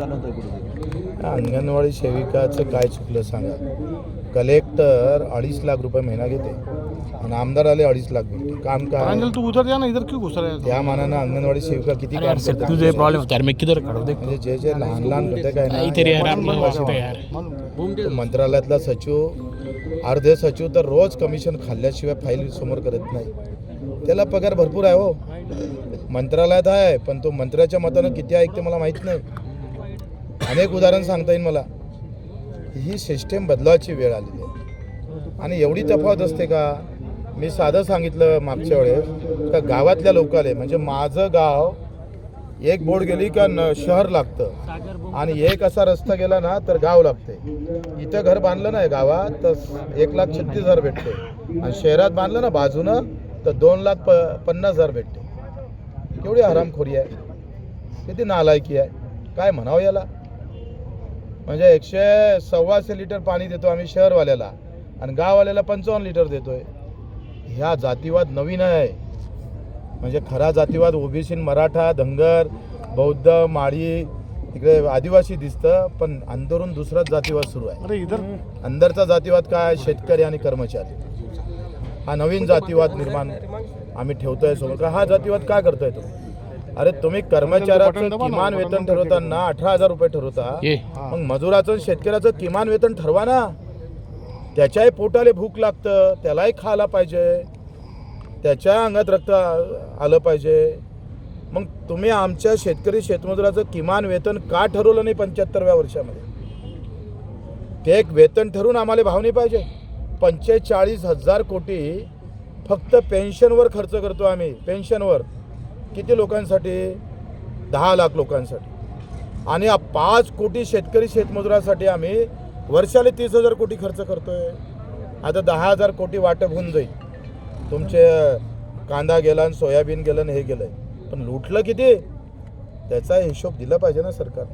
जाणवतोय कुठे अंगणवाडी सेविकाचं काय चुकलं सांगा. कलेक्टर अडीच लाख रुपये महिना घेते. आणि आमदार आले अडीच लाख भेटते काम काय? तू उधर जा ना इधर क्यों घुस रहा है त्या मानानं अंगणवाडी सेविका किती काम करतात? तुझे प्रॉब्लम होता मैं किधर हूँ देख. म्हणजे जे जे लहान लहान घटक आहे. ना इधर यार या आपली महत्त्वाचे वाजते यार. मंत्रालयातला सचिव अर्धे सचिव तर रोज कमिशन खाल्ल्याशिवाय फाईल समोर करत नाही. त्याला पगार भरपूर आहे हो. मंत्रालयात आहे पण तो मंत्र्याच्या मतानं किती ऐकते मला माहीत नाही. अनेक उदाहरण सांगता येईल मला. ही सिस्टेम बदलावाची वेळ आलेली आहे. आणि एवढी तफावत असते का? मी साधं सांगितलं मागच्या वेळेस का गावातल्या लोकाले म्हणजे माझं गाव एक बोर्ड गेली का न शहर लागतं. आणि एक असा रस्ता गेला ना तर गाव लागते. इथं घर बांधलं ना गावात तर एक लाख छत्तीस हजार भेटते. आणि शहरात बांधलं ना बाजूनं तर दोन लाख प पन्नास हजार भेटते. केवढी हरामखोरी आहे. किती नालायकी आहे. काय म्हणावं याला? म्हणजे एकशे सव्वाशे लिटर पाणी देतो आम्ही शहरवाल्याला. आणि गाववाल्याला पंचावन्न लिटर देतोय. ह्या जातीवाद नवीन आहे. म्हणजे खरा जातीवाद ओबीसी मराठा धनगर बौद्ध माळी तिकडे आदिवासी दिसतं पण अंदरून दुसराच जातीवाद सुरू आहे. अरे इधर. अंदरचा जातीवाद काय शेतकरी आणि कर्मचारी. हा नवीन जातीवाद निर्माण आम्ही ठेवतोय का हा जातीवाद काय करतोय तुम्ही? अरे तुम्ही कर्मचाऱ्याचं किमान वेतन ठरवताना अठरा हजार रुपये ठरवता. मग मजुराचं शेतकऱ्याचं किमान वेतन ठरवा ना. त्याच्याही पोटाला भूक लागतं त्यालाही खायला पाहिजे. त्याच्या अंगात रक्त आलं पाहिजे. मग तुम्ही आमच्या शेतकरी शेतमजुराचं किमान वेतन का ठरवलं नाही पंच्याहत्तरव्या वर्षामध्ये? ते एक वेतन ठरवून आम्हाला भाव नाही पाहिजे. पंचेचाळीस हजार कोटी फक्त पेन्शनवर खर्च करतो आम्ही पेन्शनवर. किती लोकांसाठी? दहा लाख लोकांसाठी. आणि पाच कोटी शेतकरी शेतमजुरासाठी आम्ही वर्षाला तीस हजार कोटी खर्च करतोय. आता दहा हजार कोटी वाटप होऊन जाईल. तुमचे कांदा गेला आणि सोयाबीन गेलं आणि हे गेलं. पण लुटलं किती? त्याचा हिशोब दिला पाहिजे ना सरकार.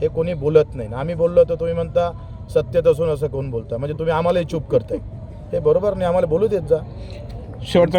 हे कोणी बोलत नाही. आम्ही बोललो तर तुम्ही म्हणता सत्यत असून असं कोण बोलता? म्हणजे तुम्ही आम्हालाही चूप करताय. हे बरोबर नाही. आम्हाला बोलू देत जा. शेवटचं